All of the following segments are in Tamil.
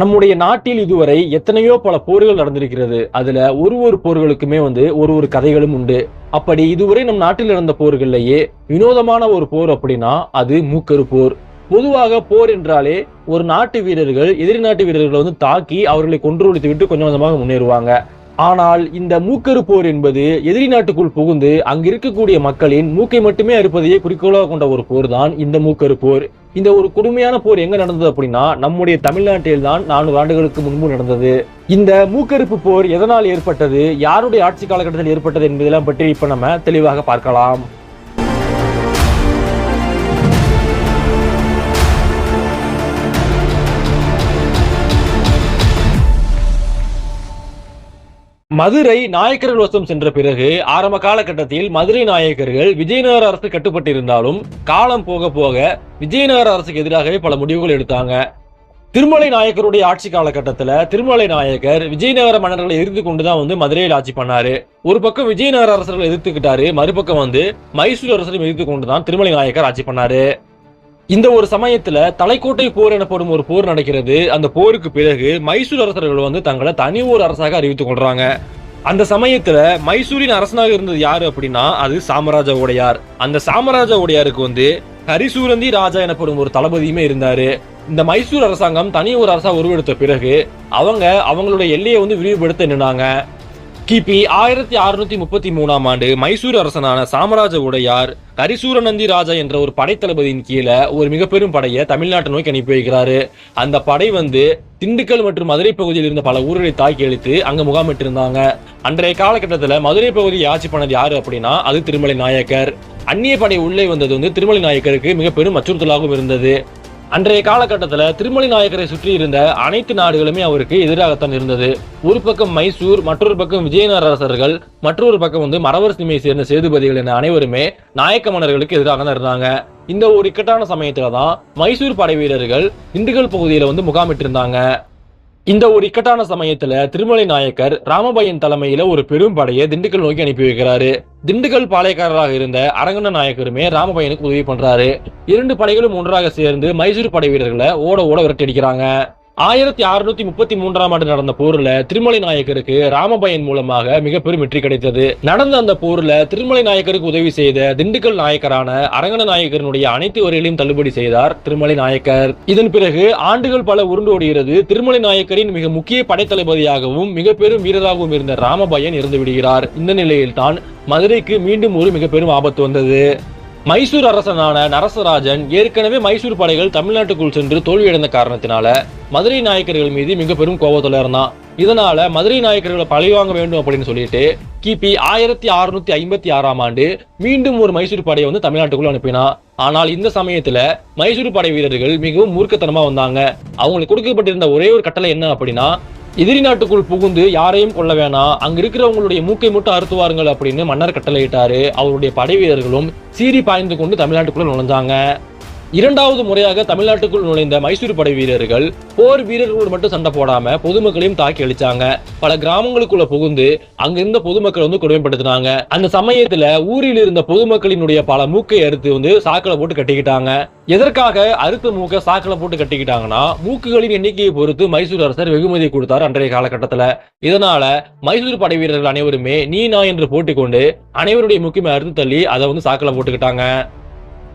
நம்முடைய நாட்டில் இதுவரை எத்தனையோ பல போர்கள் நடந்திருக்கிறது. அதுல ஒரு ஒரு போர்களுக்குமே வந்து ஒரு ஒரு கதைகளும் உண்டு. அப்படி இதுவரை நம் நாட்டில் நடந்த போர்கள்லயே வினோதமான ஒரு போர் அப்படின்னா அது மூக்கரு போர். பொதுவாக போர் என்றாலே ஒரு நாட்டு வீரர்கள் எதிரி நாட்டு வீரர்களை வந்து தாக்கி அவர்களை கொன்று ஒழித்து விட்டு கொஞ்சம் கொஞ்சமாக முன்னேறுவாங்க. ஆனால் இந்த மூக்கரு போர் என்பது எதிரி நாட்டுக்குள் புகுந்து அங்கு இருக்கக்கூடிய மக்களின் மூக்கை மட்டுமே அறுப்பதையே குறிக்கோளாக கொண்ட ஒரு போர் தான் இந்த மூக்கரு போர். இந்த ஒரு கொடுமையான போர் எங்க நடந்தது அப்படின்னா நம்முடைய தமிழ்நாட்டில் தான் நானூறு ஆண்டுகளுக்கு முன்பு நடந்தது. இந்த மூக்கறுப்பு போர் எதனால் ஏற்பட்டது? யாருடைய ஆட்சி காலகட்டத்தில் ஏற்பட்டது என்பதெல்லாம் பற்றி இப்ப நம்ம தெளிவாக பார்க்கலாம். மதுரை நாயக்கர்கள் வசம் சென்ற பிறகு ஆரம்ப காலகட்டத்தில் மதுரை நாயக்கர்கள் விஜயநகர அரசு கட்டுப்பட்டிருந்தாலும் காலம் போக போக விஜயநகர அரசுக்கு எதிராகவே பல முடிவுகள் எடுத்தாங்க. திருமலை நாயக்கருடைய ஆட்சி காலகட்டத்தில் திருமலை நாயக்கர் விஜயநகர மன்னர்களை எதிர்த்து கொண்டுதான் வந்து மதுரையில் ஆட்சி பண்ணாரு. ஒரு பக்கம் விஜயநகர அரசர்களை எதிர்த்துக்கிட்டாரு மறுபக்கம் வந்து மைசூர் அரசரையும் எதிர்த்து கொண்டுதான் திருமலை நாயக்கர் ஆட்சி பண்ணாரு. இந்த ஒரு சமயத்துல தலைக்கோட்டை போர் எனப்படும் ஒரு போர் நடக்கிறது. அந்த போருக்கு பிறகு மைசூர் அரசர்கள் வந்து தங்களை தனி ஒரு அரசாக அறிவித்துக் கொள்றாங்க. அந்த சமயத்துல மைசூரின் அரசனாக இருந்தது யாரு அப்படின்னா அது சாமராஜ உடையார். அந்த சாமராஜ உடையாருக்கு வந்து ஹரிசூரந்தி ராஜா எனப்படும் ஒரு தளபதியுமே இருந்தாரு. இந்த மைசூர் அரசாங்கம் தனி ஒரு அரசா உருவெடுத்த பிறகு அவங்க அவங்களுடைய எல்லையை வந்து விரிவுபடுத்த நின்னாங்க. கிபி ஆயிரத்தி அறுநூத்தி முப்பத்தி மூணாம் ஆண்டு மைசூர் அரசனான சாமராஜ உடையார் கரிசூரநந்தி ராஜா என்ற ஒரு படைத்தளபதியின் கீழே ஒரு மிகப்பெரும் படையை தமிழ்நாட்டை நோக்கி அனுப்பி வைக்கிறாரு. அந்த படை வந்து திண்டுக்கல் மற்றும் மதுரை பகுதியில் இருந்த பல ஊர்களை தாக்கி அழித்து அங்க முகாமிட்டு இருந்தாங்க அன்றைய காலகட்டத்தில் மதுரை பகுதியை ஆட்சி பண்ணது யாரு அப்படின்னா அது திருமலை நாயக்கர். அந்நிய படை உள்ளே வந்தது வந்து திருமலை நாயக்கருக்கு மிக பெரும் அச்சுறுத்தலாகவும் இருந்தது. அன்றைய காலகட்டத்தில் திருமலை நாயக்கரை சுற்றி இருந்த அனைத்து நாடுகளுமே அவருக்கு எதிராகத்தான் இருந்தது. ஒரு பக்கம் மைசூர் மற்றொரு பக்கம் விஜயநகர அரசர்கள் மற்றொரு பக்கம் வந்து மரவர் சிமையை சேர்ந்த சேதுபதிகள் என அனைவருமே நாயக்க மன்னர்களுக்கு எதிராக தான் இருந்தாங்க. இந்த ஒரு இக்கட்டான சமயத்துல தான் மைசூர் படை வீரர்கள் திண்டுக்கல் பகுதியில வந்து முகாமிட்டு இருந்தாங்க இந்த ஒரு இக்கட்டான சமயத்துல திருமலை நாயக்கர் ராமபயன் தலைமையில ஒரு பெரும் படையை திண்டுக்கல் நோக்கி அனுப்பி வைக்கிறாரு. திண்டுக்கல் பாளையக்காரராக இருந்த அரங்கண்ண நாயக்கருமே ராமபயனுக்கு உதவி பண்றாரு. இரண்டு படைகளும் ஒன்றாக சேர்ந்து மைசூர் படை வீரர்களை ஓட ஓட விரட்டடிக்கிறாங்க ஆயிரத்தி அறுநூத்தி முப்பத்தி மூன்றாம் ஆண்டு நடந்த போர்ல திருமலை நாயக்கருக்கு ராமபயன் மூலமாக மிக பெரும் வெற்றி கிடைத்தது. நடந்த அந்த போர்ல திருமலை நாயக்கருக்கு உதவி செய்த திண்டுக்கல் நாயக்கரான அரங்கன நாயக்கரனுடைய அனைத்து வரிகளையும் தள்ளுபடி செய்தார் திருமலை நாயக்கர். இதன் பிறகு ஆண்டுகள் பல உருண்டோடுகிறது திருமலை நாயக்கரின் மிக முக்கிய படைத்தளபதியாகவும் மிக பெரும் வீரராகவும் இருந்த ராமபயன் இறந்து விடுகிறார் இந்த நிலையில்தான் மதுரைக்கு மீண்டும் ஒரு மிக பெரும் ஆபத்து வந்தது. மைசூர் அரசனான நரசராஜன் ஏற்கனவே மைசூர் படைகள் தமிழ்நாட்டுக்குள் சென்று தோல்வியடைந்த காரணத்தினால மதுரை நாயக்கர்கள் மீது மிக பெரும் கோபத்துல இருந்தான் இதனால மதுரை நாயக்கர்களை பழிவாங்க வேண்டும் அப்படின்னு சொல்லிட்டு கிபி ஆயிரத்தி அறுநூத்தி ஐம்பத்தி ஆறாம் ஆண்டு மீண்டும் ஒரு மைசூர் படையை வந்து தமிழ்நாட்டுக்குள்ள அனுப்பினா ஆனால் இந்த சமயத்துல மைசூர் படை வீரர்கள் மிகவும் மூர்க்கத்தனமா வந்தாங்க. அவங்களுக்கு கொடுக்கப்பட்டிருந்த ஒரே ஒரு கட்டளை என்ன அப்படின்னா எதிரி நாட்டுக்குள் புகுந்து யாரையும் கொள்ள வேணாம் அங்க இருக்கிறவங்களுடைய மூக்கை மட்டும் அறுத்துவாருங்கள் அப்படின்னு மன்னர் கட்டளையிட்டாரு. அவருடைய படை வீரர்களும் சீறி பாய்ந்து கொண்டு தமிழ்நாட்டுக்குள்ள நுழைஞ்சாங்க. இரண்டாவது முறையாக தமிழ்நாட்டுக்குள் நுழைந்த மைசூர் படை வீரர்கள் போர் வீரர்களோடு மட்டும் சண்டை போடாம பொதுமக்களையும் தாக்கி அழிச்சாங்க. பல கிராமங்களுக்குள்ள புகுந்து அங்கிருந்த பொதுமக்கள் வந்து கொடுமைப்படுத்தினாங்க. அந்த சமயத்துல ஊரில் இருந்த பொதுமக்களினுடைய பல மூக்கை அறுத்து வந்து சாக்கில போட்டு கட்டிக்கிட்டாங்க. எதற்காக அறுத்த மூக்க சாக்கில போட்டு கட்டிக்கிட்டாங்கன்னா மூக்குகளின் எண்ணிக்கையை பொறுத்து மைசூர் அரசர் வெகுமதி கொடுத்தார் அன்றைய காலகட்டத்துல. இதனால மைசூர் படை வீரர்கள் அனைவருமே நீ நான் என்று போட்டி கொண்டு அனைவருடைய முக்கியமே அறுத்து தள்ளி அதை வந்து சாக்கில போட்டுக்கிட்டாங்க.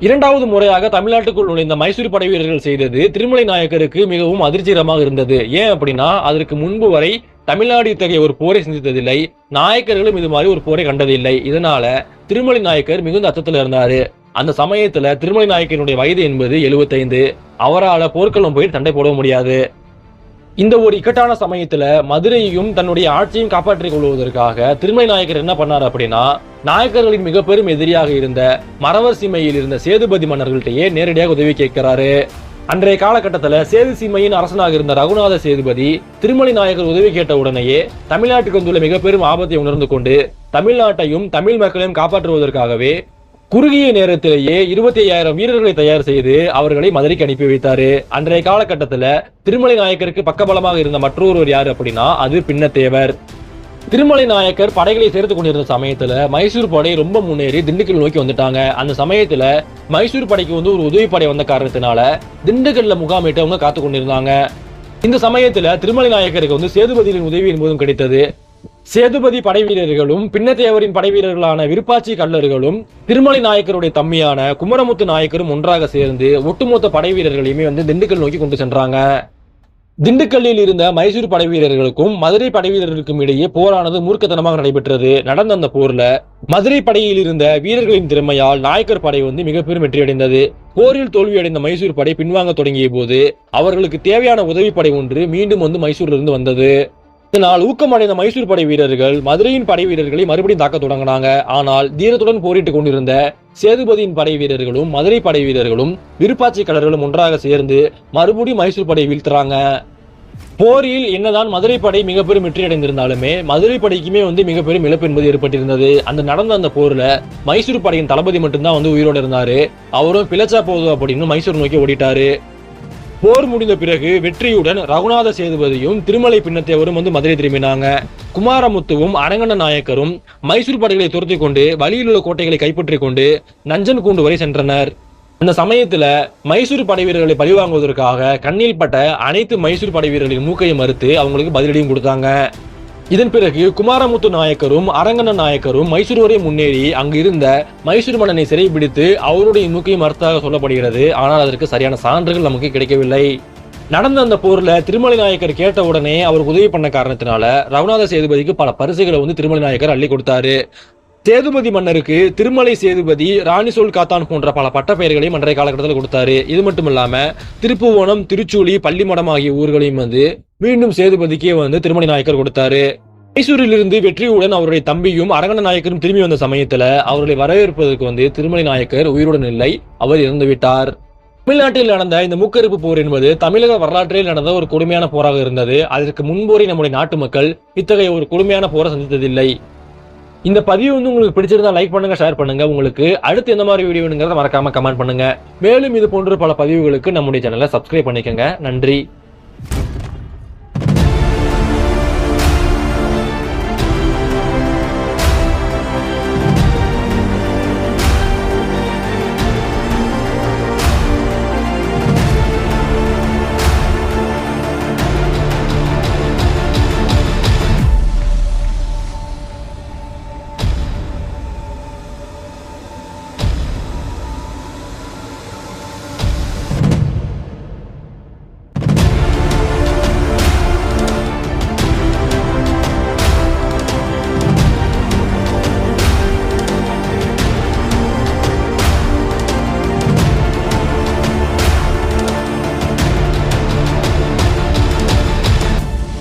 இரண்டாவது முறையாக தமிழ்நாட்டுக்குள் நுழைந்த மைசூர் படை வீரர்கள் செய்தது திருமலை நாயக்கருக்கு மிகவும் அதிர்ச்சிகரமாக இருந்தது. ஏன் அப்படின்னா அதற்கு முன்பு வரை தமிழ்நாடு இத்தகைய ஒரு போரை சிந்தித்ததில்லை. நாயக்கர்களும் இது மாதிரி ஒரு போரை கண்டதில்லை. இதனால திருமலை நாயக்கர் மிகுந்த அச்சத்தில் இருந்தாரு. அந்த சமயத்துல திருமலை நாயக்கனுடைய வயது என்பது 75 அவரால் போர்க்களம் போய் சண்டை போட முடியாது. இந்த ஒரு இக்கட்டான சமயத்துல மதுரையையும் தன்னுடைய ஆட்சியையும் காப்பாற்றிக் கொள்வதற்காக திருமலை நாயக்கர் என்ன பண்ணார் அப்படின்னா நாயக்கர்களின் மிக பெரும் எதிரியாக இருந்த மறவர் சீமையில் இருந்த சேதுபதி மன்னர்கள்ட்டையே நேரடியாக உதவி கேட்கிறாரு. அன்றைய காலகட்டத்துல சேது சீமையின் அரசனாக இருந்த ரகுநாத சேதுபதி திருமலை நாயக்கர் உதவி கேட்ட உடனேயே தமிழ்நாட்டுக்கு வந்துள்ள மிக பெரும் ஆபத்தை உணர்ந்து கொண்டு தமிழ்நாட்டையும் தமிழ் மக்களையும் காப்பாற்றுவதற்காகவே குறுகிய நேரத்திலேயே இருபத்தி ஐயாயிரம் வீரர்களை தயார் செய்து அவர்களை மதுரைக்கு அனுப்பி வைத்தாரு. அன்றைய காலகட்டத்துல திருமலை நாயக்கருக்கு பக்கபலமாக இருந்த மற்றொருவர் யார் அப்படின்னா அது பின்னத்தேவர். திருமலை நாயக்கர் படைகளை சேர்த்து கொண்டிருந்த சமயத்துல மைசூர் படை ரொம்ப முன்னேறி திண்டுக்கல் நோக்கி வந்துட்டாங்க. அந்த சமயத்துல மைசூர் படைக்கு வந்து ஒரு உதவி படை வந்த காரணத்தினால திண்டுக்கல்ல முகாமிட்டு அவங்க காத்து கொண்டிருந்தாங்க. இந்த சமயத்துல திருமலை நாயக்கருக்கு வந்து சேதுபதியின் உதவி என்பதும் கிடைத்தது. சேதுபதி படை வீரர்களும் பின்னத்தேவரின் படை வீரர்களான விருப்பாச்சி கல்லர்களும் திருமலை நாயக்கருடைய தம்மியான குமரமுத்து நாயக்கரும் ஒன்றாக சேர்ந்து ஒட்டுமொத்த படை வீரர்களையுமே வந்து திண்டுக்கல் நோக்கி கொண்டு சென்றாங்க. திண்டுக்கல்லில் இருந்த மைசூர் படை வீரர்களுக்கும் மதுரை படை வீரர்களுக்கும் இடையே போரானது மூர்க்கத்தனமாக நடைபெற்றது. நடந்த அந்த போர்ல மதுரை படையில் இருந்த வீரர்களின் திறமையால் நாயக்கர் படை வந்து மிகப்பெரும் வெற்றியடைந்தது. போரில் தோல்வியடைந்த மைசூர் படை பின்வாங்க தொடங்கிய போது அவர்களுக்கு தேவையான உதவி படை ஒன்று மீண்டும் வந்து மைசூரில் இருந்து வந்தது. இதனால் ஊக்கமடைந்த மைசூர் படை வீரர்கள் மதுரையின் படை வீரர்களை மறுபடியும் தாக்க தொடங்கினாங்க. ஆனால் தீரத்துடன் போரிட்டுக் கொண்டிருந்த சேதுபதியின் படை வீரர்களும் மதுரை படை வீரர்களும் விருப்பாட்சிக்கலர்களும் ஒன்றாக சேர்ந்து மறுபடியும் மைசூர் படை வீழ்த்துறாங்க. போரில் என்னதான் மதுரை படை மிகப்பெரும் வெற்றி அடைந்திருந்தாலுமே மதுரை படைக்குமே வந்து மிகப்பெரும் இழப்பு என்பது ஏற்பட்டிருந்தது. அந்த நடந்த அந்த போர்ல மைசூர் படையின் தளபதி மட்டும்தான் வந்து உயிரோடு இருந்தாரு. அவரும் பிளச்சா போதும் அப்படின்னு மைசூர் நோக்கி ஓடிட்டாரு. போர் முடிந்த பிறகு வெற்றியுடன் ரகுநாத சேதுபதியும் திருமலை பின்னத்தேவரும் வந்து மதுரை திரும்பினாங்க. குமாரமுத்துவும் அரங்கண்ண நாயக்கரும் மைசூர் படைகளை துரத்தி கொண்டு வழியில் உள்ள கோட்டைகளை கைப்பற்றி கொண்டு நஞ்சன் கூண்டு வரை சென்றனர். அந்த சமயத்துல மைசூர் படை வீரர்களை பழிவாங்குவதற்காக கண்ணில் பட்ட அனைத்து மைசூர் படை வீரர்களின் மூக்கையை மறுத்து அவங்களுக்கு பதிலடியும் கொடுத்தாங்க. இதன் பிறகு குமாரமுத்து நாயக்கரும் அரங்கண்ண நாயக்கரும் மைசூர் வரை முன்னேறி அங்கு இருந்த மைசூர் மன்னனை சிறைபிடித்து அவருடைய மூக்கையை மறுத்தாக சொல்லப்படுகிறது. ஆனால் அதற்கு சரியான சான்றுகள் நமக்கு கிடைக்கவில்லை. நடந்த அந்த போர்ல திருமலை நாயக்கர் கேட்ட உடனே அவருக்கு உதவி பண்ண காரணத்தினால ரகுநாத சேதுபதிக்கு பல பரிசுகளை வந்து திருமலை நாயக்கர் அள்ளி கொடுத்தாரு. சேதுபதி மன்னருக்கு திருமலை சேதுபதி ராணி சோல் காத்தான் போன்ற பல பட்டப்பெயர்களையும் அன்றைய காலகட்டத்தில் கொடுத்தாரு. இது மட்டும் இல்லாம திருப்புவனம் திருச்சூலி பள்ளிமடம் ஆகிய ஊர்களையும் வந்து மீண்டும் சேதுபதிக்கே வந்து திருமலை நாயக்கர் கொடுத்தாரு. மைசூரிலிருந்து வெற்றியுடன் அவருடைய தம்பியும் அரங்கன நாயக்கரும் திரும்பி வந்த சமயத்துல அவர்களை வரவேற்பதற்கு வந்து திருமலை நாயக்கர் உயிருடன் இல்லை அவர் இறந்து விட்டார். தமிழ்நாட்டில் நடந்த இந்த மூக்கறுப்பு போர் என்பது தமிழக வரலாற்றில் நடந்த ஒரு கொடுமையான போராக இருந்தது. அதற்கு முன்போரை நம்முடைய நாட்டு மக்கள் இத்தகைய ஒரு கொடுமையான போரை சந்தித்ததில்லை. இந்த பதிவு வந்து உங்களுக்கு பிடிச்சிருந்தா லைக் பண்ணுங்க ஷேர் பண்ணுங்க. உங்களுக்கு அடுத்து எந்த மாதிரி வீடியோங்கிறத மறக்காம கமெண்ட் பண்ணுங்க. மேலும் இது போன்ற பல பதிவுகளுக்கு நம்முடைய சேனலை சப்ஸ்கிரைப் பண்ணிக்கோங்க. நன்றி.